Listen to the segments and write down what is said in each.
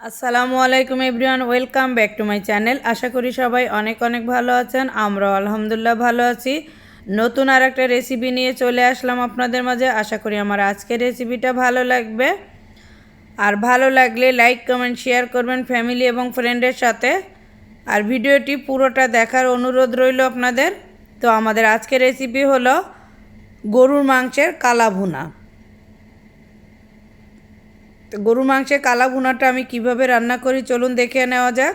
আসসালামু আলাইকুম everyone, welcome back to my channel. আশা করি সবাই অনেক অনেক ভালো আছেন, আমরাও আলহামদুলিল্লাহ ভালো আছি। নতুন আর একটা রেসিপি নিয়ে চলে আসলাম আপনাদের মাঝে। আশা করি আমার আজকের রেসিপিটা ভালো লাগবে। আর ভালো লাগলে লাইক কমেন্ট শেয়ার করবেন ফ্যামিলি এবং ফ্রেন্ডের সাথে। আর ভিডিওটি পুরোটা দেখার অনুরোধ রইল আপনাদের। তো আমাদের আজকের রেসিপি হলো গরুর মাংসের কালা ভুনা তো গরু মাংসের কালা ভুনাটা আমি কীভাবে রান্না করি চলুন দেখে নেওয়া যাক।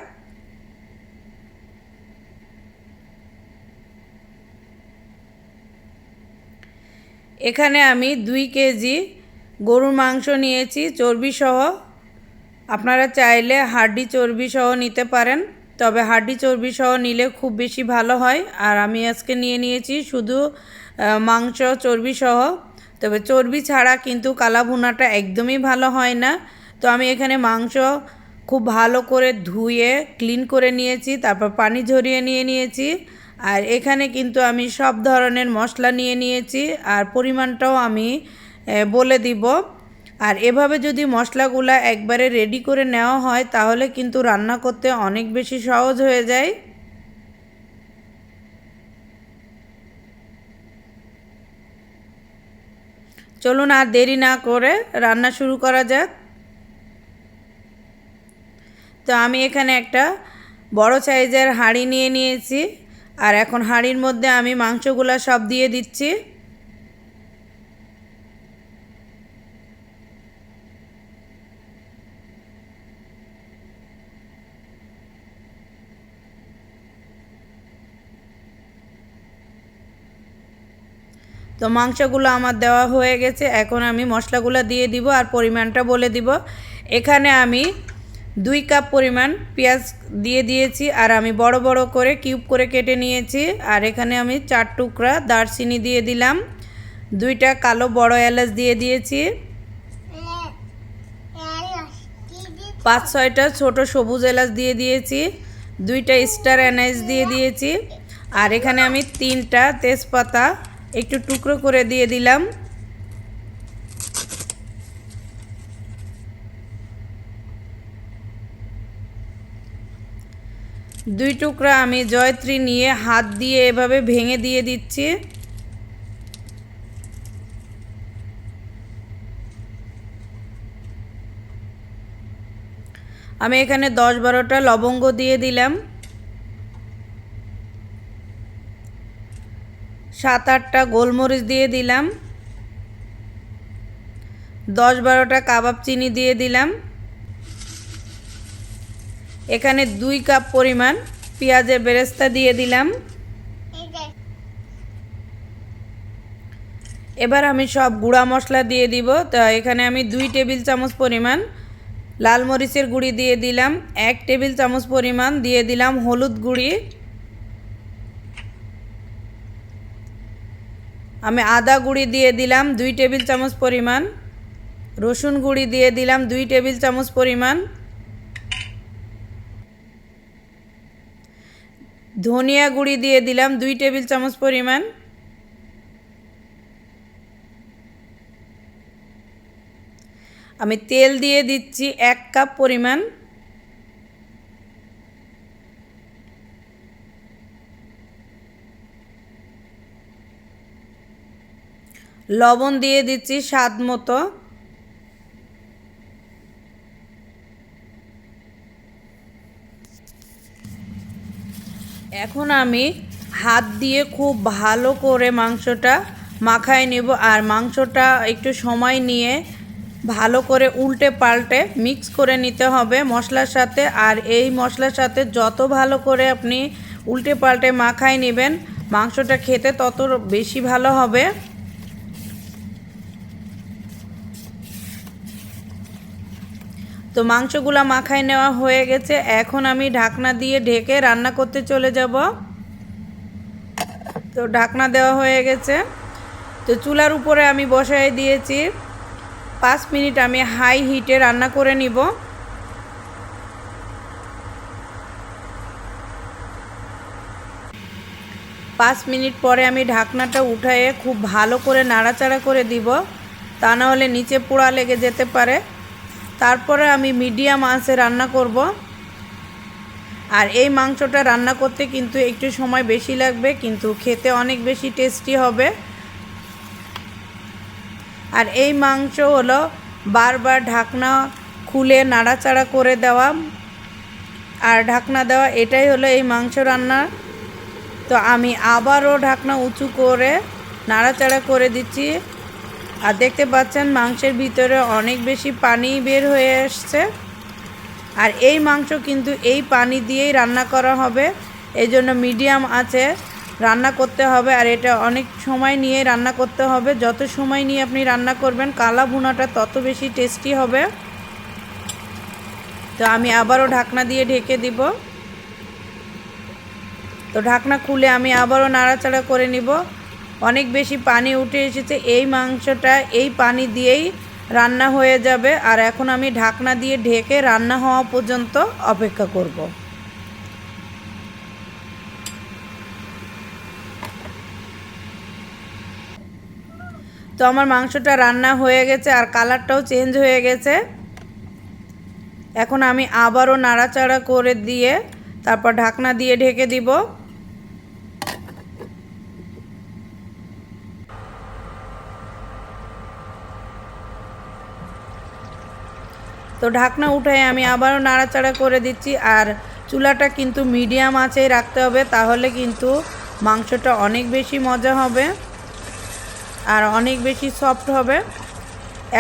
এখানে আমি দুই কেজি গরুর মাংস নিয়েছি চর্বি সহ আপনারা চাইলে হাড্ডি চর্বি সহ নিতে পারেন, তবে হাড্ডি চর্বি সহ নিলে খুব বেশি ভালো হয়। আর আমি আজকে নিয়ে নিয়েছি শুধু মাংস চর্বি সহ তবে চর্বি ছাড়া কিন্তু কালা ভুনাটা একদমই ভালো হয় না। তো আমি এখানে মাংস খুব ভালো করে ধুয়ে, ক্লিন করে নিয়েছি, তারপর পানি ঝরিয়ে নিয়ে নিয়েছি। আর এখানে কিন্তু আমি সব ধরনের মশলা নিয়ে নিয়েছি আর পরিমাণটাও আমি বলে দিব। আর এভাবে যদি মশলাগুলা একবারে রেডি করে নেওয়া হয়, তাহলে কিন্তু রান্না করতে অনেক বেশি সহজ হয়ে যায়। চলুন আর দেরি না করে রান্না শুরু করা যাক। তো আমি এখানে একটা বড় সাইজের হাঁড়ি নিয়ে নিয়েছি। আর এখন হাঁড়ির মধ্যে আমি মাংসগুলা সব দিয়ে দিচ্ছি। তো মাংসগুলো আমার দেওয়া হয়ে গেছে, এখন আমি মশলাগুলো দিয়ে দিব আর পরিমাণটা বলে দিব। এখানে আমি দুই কাপ পরিমাণ পেঁয়াজ দিয়ে দিয়েছি আর আমি বড় বড় করে কিউব করে কেটে নিয়েছি। আর এখানে আমি চার টুকরা দারচিনি দিয়ে দিলাম, দুইটা কালো বড় এলাচ দিয়ে দিয়েছি, পাঁচ ছয়টা ছোট সবুজ এলাচ দিয়ে দিয়েছি, দুইটা স্টার অ্যানাইস দিয়ে দিয়েছি। আর এখানে আমি তিনটা তেজপাতা একটু টুকরো করে দিয়ে দিলাম। দুই টুকরা আমি জয়ত্রী নিয়ে হাত দিয়ে এভাবে ভেঙে দিয়ে দিচ্ছি। আমি এখানে দশ বারোটা লবঙ্গ দিয়ে দিলাম। সাত আটটা গোলমরিচ দিয়ে দিলাম। দশ বারোটা কাবাব চিনি দিয়ে দিলাম। এখানে দুই কাপ পরিমাণ পেঁয়াজের বেরেস্তা দিয়ে দিলাম। এবার আমি সব গুঁড়া মশলা দিয়ে দিব। তো এখানে আমি দুই টেবিল চামচ পরিমাণ লাল মরিচের গুঁড়ি দিয়ে দিলাম। এক টেবিল চামচ পরিমাণ দিয়ে দিলাম হলুদ গুঁড়ি। আমি আদা গুঁড়ি দিয়ে দিলাম দুই টেবিল চামচ পরিমাণ। রসুন গুঁড়ি দিয়ে দিলাম দুই টেবিল চামচ পরিমাণ। ধনিয়া গুঁড়ি দিয়ে দিলাম দুই টেবিল চামচ পরিমাণ। আমি তেল দিয়ে দিচ্ছি এক কাপ পরিমাণ। লবণ দিয়ে দিচ্ছি স্বাদ মতো। এখন আমি হাত দিয়ে খুব ভালো করে মাংসটা মাখায় নেব আর মাংসটা একটু সময় নিয়ে ভালো করে উল্টে পাল্টে মিক্স করে নিতে হবে মশলার সাথে। আর এই মশলার সাথে যত ভালো করে আপনি উল্টে পাল্টে মাখায় নেবেন, মাংসটা খেতে তত বেশি ভালো হবে। তো মাংসগুলো মাখায় নেওয়া হয়ে গেছে। এখন আমি ঢাকনা দিয়ে ঢেকে রান্না করতে চলে যাব। তো ঢাকনা দেওয়া হয়ে গেছে। তো চুলার উপরে আমি বসাই দিয়েছি। পাঁচ মিনিট আমি হাই হিটে রান্না করে নিব। পাঁচ মিনিট পরে আমি ঢাকনাটা উঠায়ে খুব ভালো করে নাড়াচাড়া করে দিব। তা নাহলে নিচে পোড়া লেগে যেতে পারে। তারপরে আমি মিডিয়াম আঁচে রান্না করব। আর এই মাংসটা রান্না করতে কিন্তু একটু সময় বেশি লাগবে, কিন্তু খেতে অনেক বেশি টেস্টি হবে। আর এই মাংস হলো বারবার ঢাকনা খুলে নাড়াচাড়া করে দেওয়া। আর ঢাকনা দেওয়া এটাই হলো এই মাংস রান্না। তো আমি আবারও ঢাকনা উঁচু করে নাড়াচাড়া করে দিচ্ছি। আর দেখতে পাচ্ছেন মাংসের ভিতরে অনেক বেশি পানি বের হয়ে আসছে। আর এই মাংস কিন্তু এই পানি দিয়েই রান্না করা হবে। এই জন্য মিডিয়াম আছে, রান্না করতে হবে। আর এটা অনেক সময় নিয়ে রান্না করতে হবে। যত সময় নিয়ে আপনি রান্না করবেন, কালা ভুনাটা তত বেশি টেস্টি হবে। তো আমি আবারও ঢাকনা দিয়ে ঢেকে দিব। তো ঢাকনা খুলে আমি আবারও নাড়াচাড়া করে নিব। অনেক বেশি পানি উঠে এসেছে। এই মাংসটা এই পানি দিয়েই রান্না হয়ে যাবে। আর এখন আমি ঢাকনা দিয়ে ঢেকে রান্না হওয়া পর্যন্ত অপেক্ষা করব। তো আমার মাংসটা রান্না হয়ে গেছে আর কালারটাও চেঞ্জ হয়ে গেছে। এখন আমি আবারও নাড়াচাড়া করে দিয়ে তারপর ঢাকনা দিয়ে ঢেকে দিব। তো ঢাকনা উঠে আমি আবারও নাড়াচাড়া করে দিচ্ছি আর চুলাটা কিন্তু মিডিয়াম আঁচেই রাখতে হবে, তাহলে কিন্তু মাংসটা অনেক বেশি মজা হবে আর অনেক বেশি সফট হবে।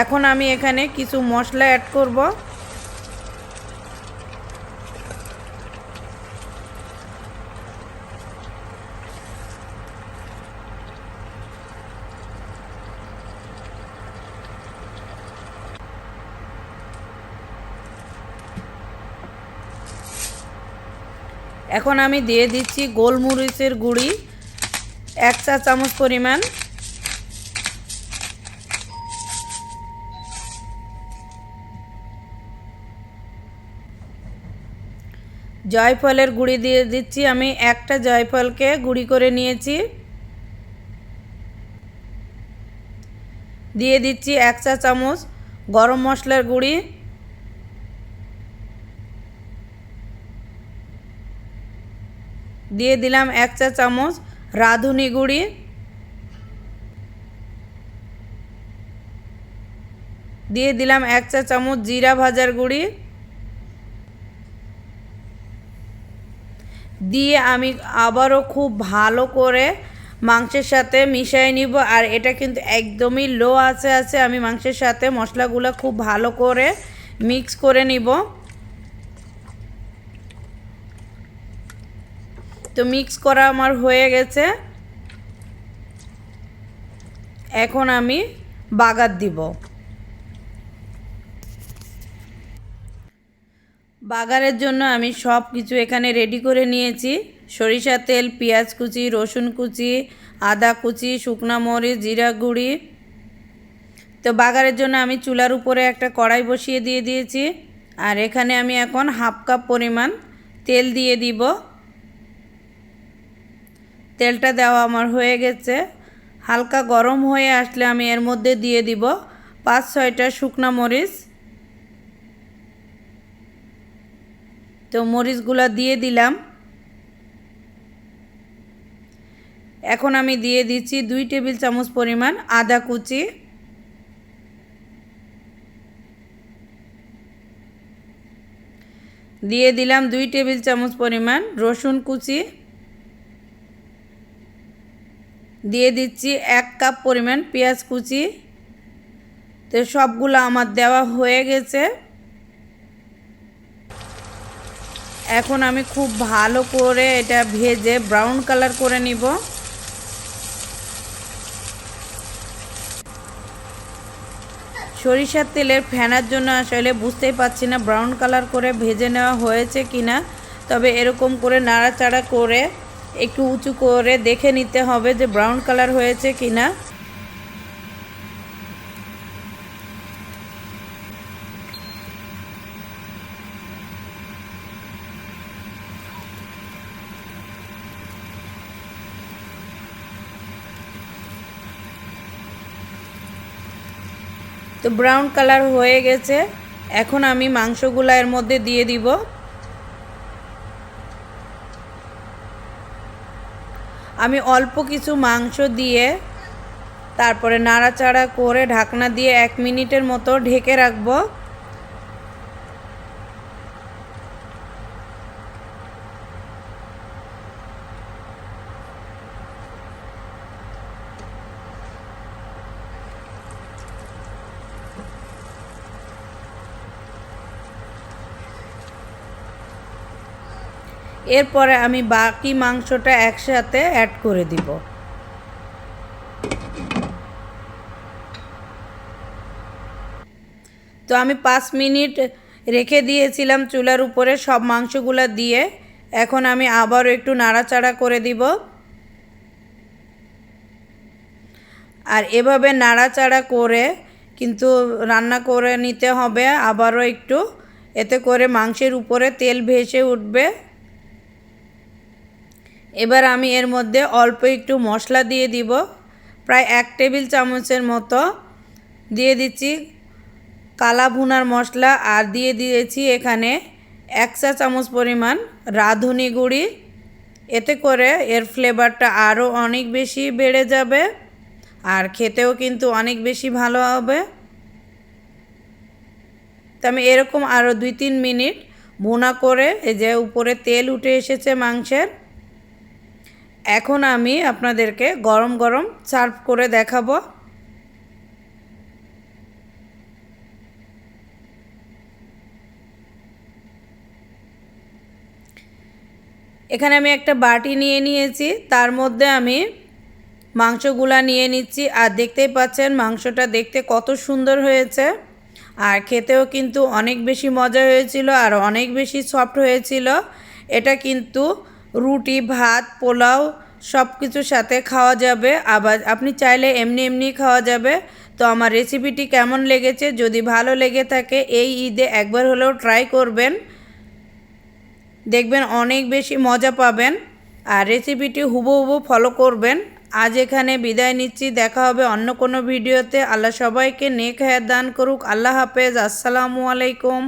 এখন আমি এখানে কিছু মশলা অ্যাড করব। এখন আমি দিয়ে দিচ্ছি গোলমরিচের গুঁড়ি, এক চা চামচ পরিমাণ। জয়ফলের গুঁড়ি দিয়ে দিচ্ছি, আমি একটা জয়ফলকে গুঁড়ি করে নিয়েছি। দিয়ে দিচ্ছি এক চা চামচ গরম মশলার গুঁড়ি দিয়ে দিলাম এক চা চামচ রাঁধুনি গুঁড়ি। দিয়ে দিলাম এক চা চামচ জিরা ভাজার গুঁড়ি। দিয়ে আমি আবারও খুব ভালো করে মাংসের সাথে মিশিয়ে নিব, আর এটা কিন্তু একদমই লো আছে আছে। আমি মাংসের সাথে মশলাগুলো খুব ভালো করে মিক্স করে নিব। তো মিক্স করা আমার হয়ে গেছে। এখন আমি বাগার দিব। বাগারের জন্য আমি সব কিছু এখানে রেডি করে নিয়েছি। সরিষা তেল, পেঁয়াজ কুচি, রসুন কুচি, আদা কুচি, শুকনা মরিচ, জিরা গুঁড়ি। তো বাগারের জন্য আমি চুলার উপরে একটা কড়াই বসিয়ে দিয়ে দিয়েছি। আর এখানে আমি এখন হাফ কাপ পরিমাণ তেল দিয়ে দিব। তেলটা দেওয়া আমার হয়ে গেছে। হালকা গরম হয়ে আসলে আমি এর মধ্যে দিয়ে দিব পাঁচ, ছয়টা শুকনা মরিচ। তো মরিচগুলো দিয়ে দিলাম। এখন আমি দিয়ে দিচ্ছি দুই টেবিল চামচ পরিমাণ আদা কুচি। দিয়ে দিলাম দুই টেবিল চামচ পরিমাণ রসুন কুচি। দিয়ে দিচ্ছি এক কাপ পরিমাণ পেঁয়াজ কুচি। তো সবগুলো আমার দেওয়া হয়ে গেছে। এখন আমি খুব ভালো করে এটা ভেজে ব্রাউন কালার করে নিব। সরিষার তেলের ফেনার জন্য আসলে বুঝতেই পারছি না ব্রাউন কালার করে ভেজে নেওয়া হয়েছে কিনা। তবে এরকম করে নাড়াচাড়া করে একটু উঁচু করে দেখে নিতে হবে যে ব্রাউন কালার হয়েছে কিনা। তো ব্রাউন কালার হয়ে গেছে। এখন আমি মাংসগুলো এর মধ্যে দিয়ে দিব। আমি অল্প কিছু মাংস দিয়ে তারপরে নাড়াচাড়া করে ঢাকনা দিয়ে এক মিনিটের মতো ঢেকে রাখব। এরপরে আমি বাকি মাংসটা একসাথে অ্যাড করে দিব। তো আমি পাঁচ মিনিট রেখে দিয়েছিলাম চুলার উপরে সব মাংসগুলো দিয়ে। এখন আমি আবারও একটু নাড়াচাড়া করে দিব। আর এভাবে নাড়াচাড়া করে কিন্তু রান্না করে নিতে হবে, আবারও একটু। এতে করে মাংসের উপরে তেল ভেসে উঠবে। এবার আমি এর মধ্যে অল্প একটু মশলা দিয়ে দিব। প্রায় এক টেবিল চামচের মতো। দিয়ে দিচ্ছি কালা ভুনার মশলা আর দিয়ে দিয়েছি এখানে এক চা চামচ পরিমাণ রাঁধুনি গুঁড়ি। এতে করে এর ফ্লেভারটা আরও অনেক বেশি বেড়ে যাবে আর খেতেও কিন্তু অনেক বেশি ভালো হবে। তো আমি এরকম আরও দুই তিন মিনিট ভুনা করে এই যে উপরে তেল উঠে এসেছে মাংসের এখন আমি আপনাদেরকে গরম গরম সার্ভ করে দেখাবো। এখানে আমি একটা বাটি নিয়ে নিয়েছি, তার মধ্যে আমি মাংসগুলা নিয়ে নিচ্ছি। আর দেখতেই পাচ্ছেন মাংসটা দেখতে কত সুন্দর হয়েছে। আর খেতেও কিন্তু অনেক বেশি মজা হয়েছিল আর অনেক বেশি সফট হয়েছিল। এটা কিন্তু রুটি, ভাত, পোলাও সব কিছুর সাথে খাওয়া যাবে। আবার আপনি চাইলে এমনি এমনি খাওয়া যাবে। তো আমার রেসিপিটি কেমন লেগেছে? যদি ভালো লেগে থাকে, এই ঈদে একবার হলেও ট্রাই করবেন। দেখবেন অনেক বেশি মজা পাবেন। আর রেসিপিটি হুবহু ফলো করবেন। আজ এখানে বিদায় নিচ্ছি। দেখা হবে অন্য কোনো ভিডিওতে। আল্লাহ সবাইকে নেক হায়াত দান করুক। আল্লাহ হাফেজ। আসসালামু আলাইকুম।